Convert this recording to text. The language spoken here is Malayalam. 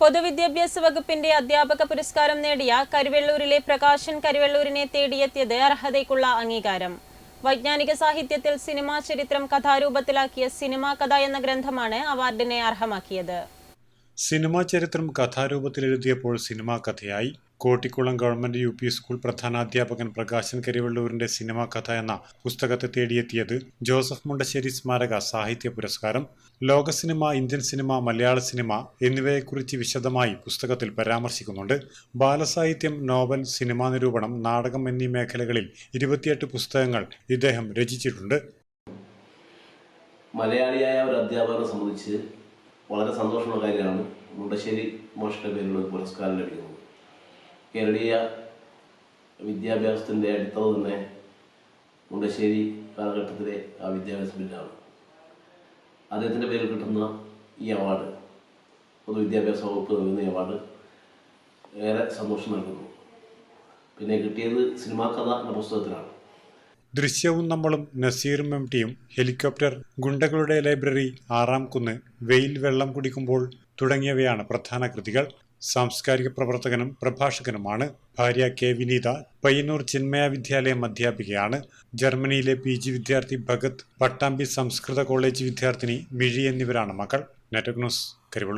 പൊതുവിദ്യാഭ്യാസ വകുപ്പിന്റെ അധ്യാപക പുരസ്കാരം നേടിയ കരുവെള്ളൂരിലെ പ്രകാശൻ കരുവെള്ളൂരിനെ തേടിയെത്തിയത് അർഹതയ്ക്കുള്ള അംഗീകാരം. വൈജ്ഞാനിക സാഹിത്യത്തിൽ സിനിമാ ചരിത്രം കഥാരൂപത്തിലാക്കിയ സിനിമാ കഥ എന്ന ഗ്രന്ഥമാണ് അവാർഡിനെ അർഹമാക്കിയത്. സിനിമാ ചരിത്രം കഥാരൂപത്തിൽ എഴുതിയപ്പോൾ cinema കഥയായി. Kottikulam government U P school പ്രധാനാധ്യാപകൻ Prakashan കരിവള്ളൂരിന്റെ സിനിമാ കഥ എന്ന പുസ്തകത്തെ തേടിയെത്തിയത് ജോസഫ് മുണ്ടശ്ശേരി സ്മാരക സാഹിത്യ പുരസ്കാരം ലോക cinema Indian cinema Malayala cinema എന്നിവയെക്കുറിച്ച് വിശദമായി പുസ്തകത്തിൽ പരാമർശിക്കുന്നുണ്ട്. ബാലസാഹിത്യം നോവൽ സിനിമാ നിരൂപണം നാടകം എന്നീ മേഖലകളിൽ ഇരുപത്തിയെട്ട് പുസ്തകങ്ങൾ ഇദ്ദേഹം രചിച്ചിട്ടുണ്ട്. മലയാളിയായ ഒരു അധ്യാപകനെ സംബന്ധിച്ച് വളരെ സന്തോഷമുള്ള കാര്യമാണ് മുണ്ടശ്ശേരി മോഷന്റെ പേരിലുള്ള പുരസ്കാരം ലഭിക്കുന്നത്. കേരളീയ വിദ്യാഭ്യാസത്തിന്റെ അടിത്തറ തന്നെ മുണ്ടശ്ശേരി കാലഘട്ടത്തിലെ ആ വിദ്യാഭ്യാസ ബില്ലാണ് അദ്ദേഹത്തിന്റെ പേരിൽ കിട്ടുന്ന ഈ അവാർഡ് പൊതുവിദ്യാഭ്യാസ വകുപ്പ് നൽകുന്ന ഈ അവാർഡ് ഏറെ സന്തോഷം നൽകുന്നു. പിന്നെ കിട്ടിയത് സിനിമാ കഥ എന്ന പുസ്തകത്തിലാണ്. ദൃശ്യവും നമ്മളും നസീറും എം ടിയും ഹെലികോപ്റ്റർ ഗുണ്ടകളുടെ ലൈബ്രറി ആറാം കുന്ന് വെയിൽ വെള്ളം കുടിക്കുമ്പോൾ തുടങ്ങിയവയാണ് പ്രധാന കൃതികൾ. സാംസ്കാരിക പ്രവർത്തകനും പ്രഭാഷകനുമാണ്. ഭാര്യ കെ. വിനീത പയ്യന്നൂർ ചിന്മയ വിദ്യാലയം അധ്യാപികയാണ്. ജർമ്മനിയിലെ പി. ജി. വിദ്യാർത്ഥി ഭഗത് പട്ടാമ്പി സംസ്കൃത കോളേജ് വിദ്യാർത്ഥിനി മിഴി എന്നിവരാണ് മക്കൾ. നെറ്റക് ന്യൂസ്